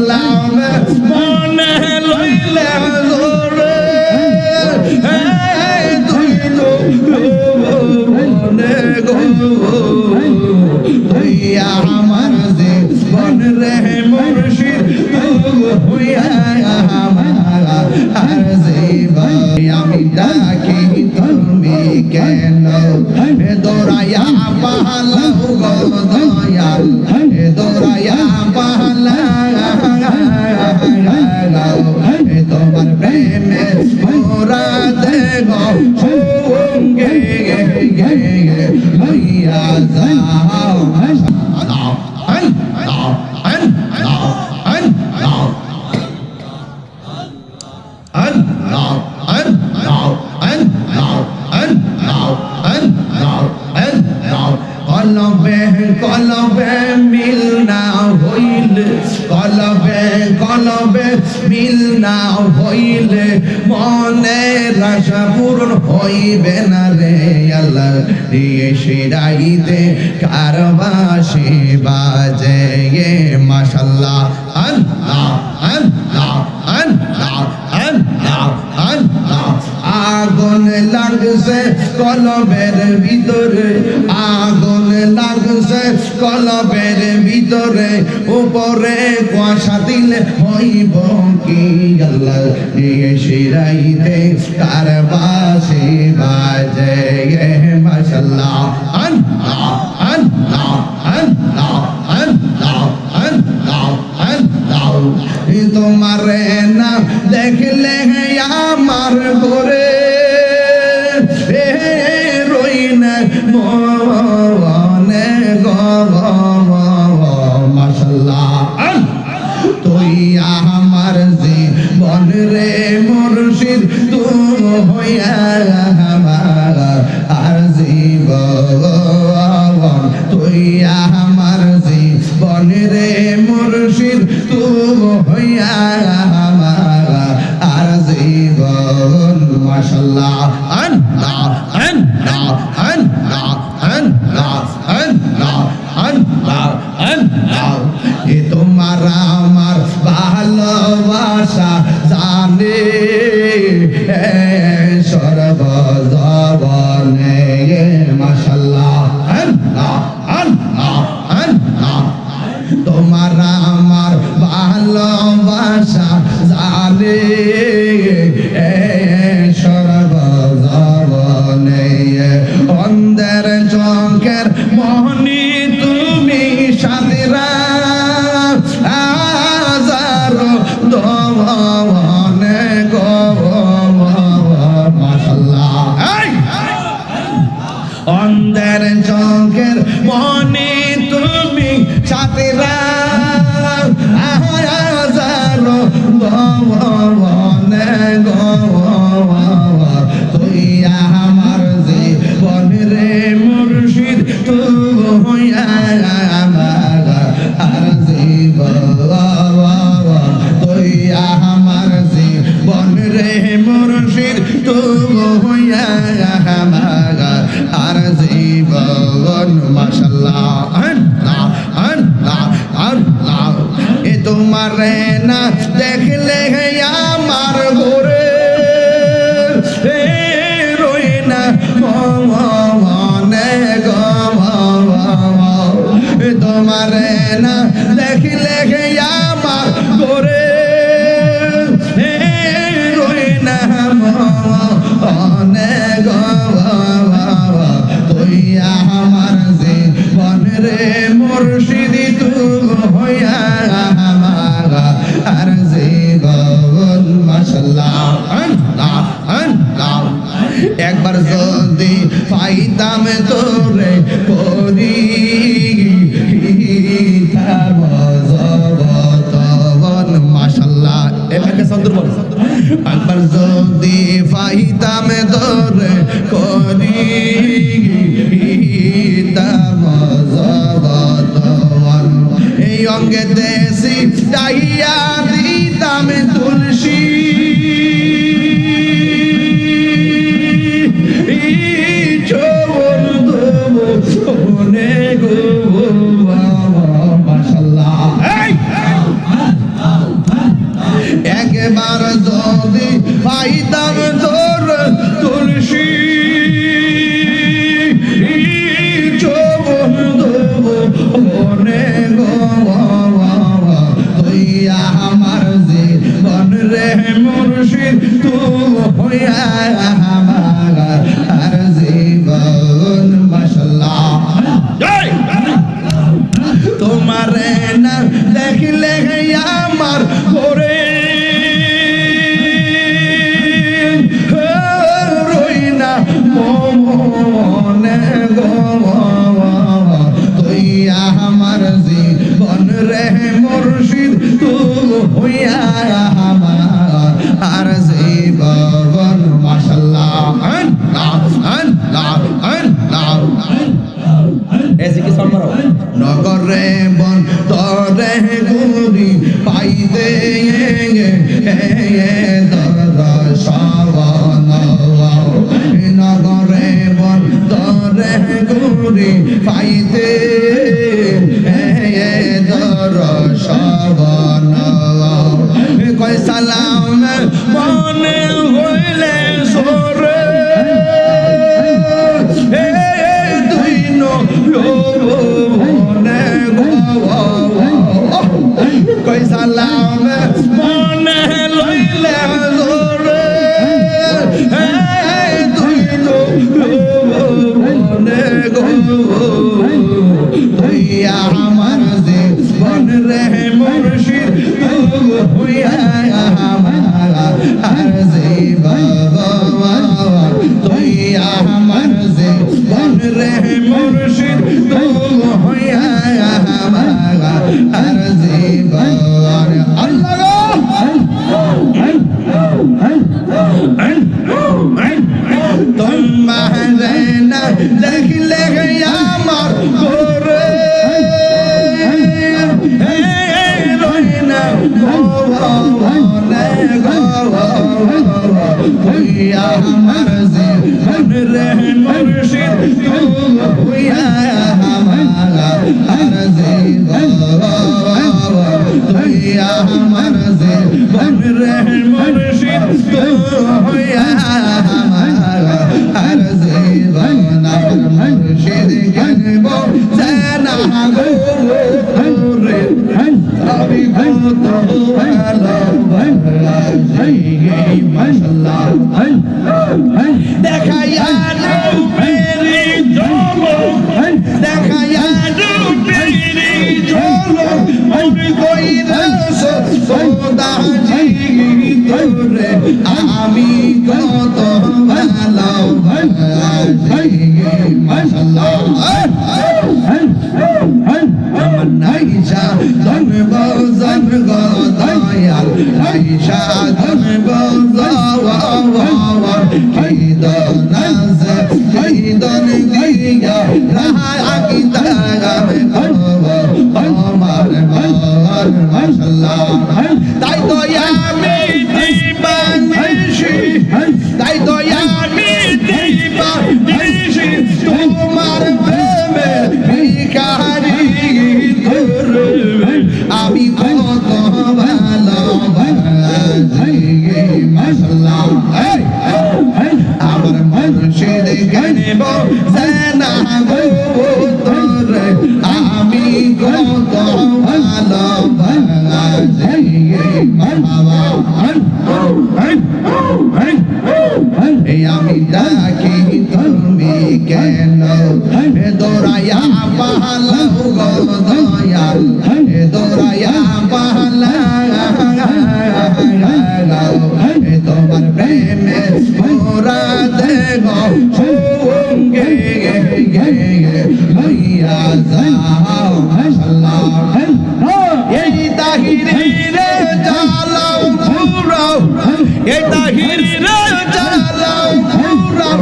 সালাম মনে তো মনে রে মুর্শিদ, হইয়া আমার আর ডাকি, তুমি কেন? দৌড়াইয়া পালাও গো দয়াল। এ কলবে কলবে মিল না হইলে কলবে কলবে মিল না হইলে মনে আশা পূরণ হইবে না রে আল্লাহ। দিয়ে শিরাইতে কারবাসি বাজে গে মাশাল্লাহ। আল্লাহ আল্লাহ আল্লাহ আল্লাহ আল্লাহ। আগুন লাগছে কলবের ভিতরে, আগুন লাগছে কলবের ভিতরে উপরে কুয়াশা দিলে হইব কি আল্লাহ? নিয়ে শিরাইতে তার বাসে বাজে মাসাল্লাহ আল্লাহ। সরবা অন্ধের চোখের মনে তুমি ছাতেরা তুই আমার জীবন রে মুর্শিদ তুই আমার agarré একবার যদি পাইতাম তোরে সন্দর একবার যদি পাইতাম তোরে করি এই অঙ্গে দেশি ডাইয়া দিতাম তুলসী। পাইতে দর্শন কয় সালাম মনে হয় দেখাইয়া মেরে জলো দেখাইয়া মেরে জলো আমি কই রস সদা জিগি তোরে আমি কত ভালো ভালো জিগি মাশাআল্লাহ গৌজান গদায়াল আইসা ধন গৌজা ওয়া ওয়া জাহির রে জালাল পুরাম